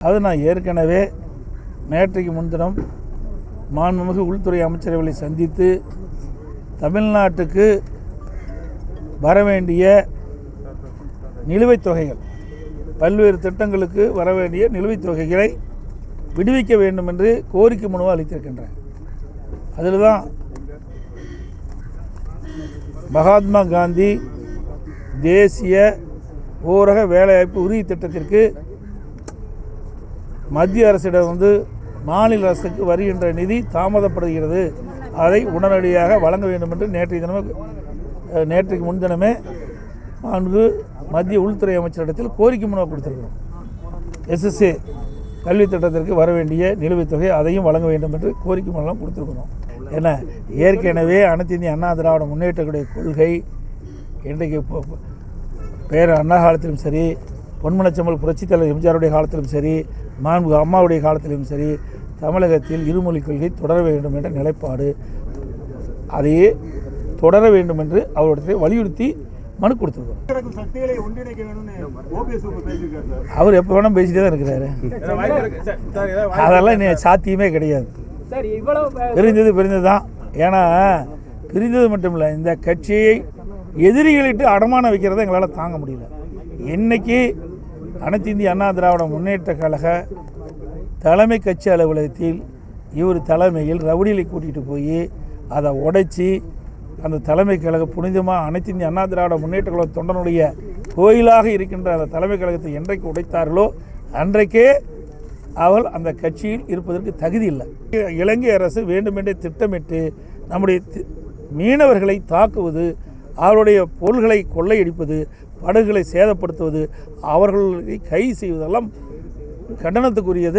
அது நான் ஏற்கனவே நேற்றைக்கு முன்தினம் மாண்புமிகு உள்துறை அமைச்சரவைகளை சந்தித்து தமிழ்நாட்டுக்கு வர வேண்டிய நிலுவைத் தொகைகள் பல்வேறு திட்டங்களுக்கு வர வேண்டிய நிலுவைத் தொகைகளை விடுவிக்க வேண்டும் என்று கோரிக்கை மனுவை அளித்திருக்கின்றேன். அதில் தான் மகாத்மா காந்தி தேசிய ஊரக வேலைவாய்ப்பு உறுதி திட்டத்திற்கு மத்திய அரசிடம் வந்து மாநில அரசுக்கு வருகின்ற நிதி தாமதப்படுகிறது. அதை உடனடியாக வழங்க வேண்டும் என்று நேற்றைய தினமே நேற்றைக்கு முன்தினமே நான்கு மத்திய உள்துறை அமைச்சரிடத்தில் கோரிக்கை மனு கொடுத்திருக்கிறோம். எஸ்எஸ்ஏ கல்வி திட்டத்திற்கு வர வேண்டிய நிலுவைத் தொகை அதையும் வழங்க வேண்டும் என்று கோரிக்கை மனுலாம் கொடுத்துருக்கிறோம். ஏன்னா ஏற்கனவே அனைத்து இந்திய அண்ணா திராவிட முன்னேற்றக்கூடிய கொள்கை இன்றைக்கு இப்போ பேர் அண்ணா காலத்திலும் சரி பொன்மனச்சம்பல் புரட்சித் தலைவர் எம்ஜிஆருடைய காலத்திலும் சரி மாண்பு அம்மாவுடைய காலத்திலும் சரி தமிழகத்தில் இருமொழிக் கொள்கை தொடர வேண்டும் என்ற நிலைப்பாடு. அதையே தொடர வேண்டும் என்று அவரிடத்தில் வலியுறுத்தி மனு கொடுத்துருக்கோம் அவர் எப்போ வேணால் பேசிட்டே தான் இருக்கிறாரு. அதெல்லாம் இன்னும் சாத்தியமே கிடையாது. சார் இவ்வளவு பிரிந்தது பிரிந்தது தான் ஏன்னா பிரிந்தது மட்டும் இல்லை இந்த கட்சியை எதிரிகளிட்டு அடமானம் வைக்கிறத எங்களால் தாங்க முடியல. இன்னைக்கு அனைத்து இந்திய அண்ணா திராவிட முன்னேற்ற கழக தலைமை கட்சி அலுவலகத்தில் இவர் தலைமையில் ரவுடிகளை கூட்டிகிட்டு போய் அதை உடைச்சி அந்த தலைமை கழக புனிதமாக அனைத்து இந்திய அண்ணா திராவிட முன்னேற்ற கழக தொண்டனுடைய கோயிலாக இருக்கின்ற அந்த தலைமை கழகத்தை என்றைக்கு உடைத்தார்களோ அன்றைக்கே அவள் அந்த கட்சியில் இருப்பதற்கு தகுதி இல்லை. இலங்கை அரசு வேண்டுமென்றே திட்டமிட்டு நம்முடைய தி- மீனவர்களை தாக்குவது அவருடைய பொருள்களை கொள்ளையடிப்பது படகுகளை சேதப்படுத்துவது அவர்களை கைது செய்வதெல்லாம் கண்டனத்துக்குரியது.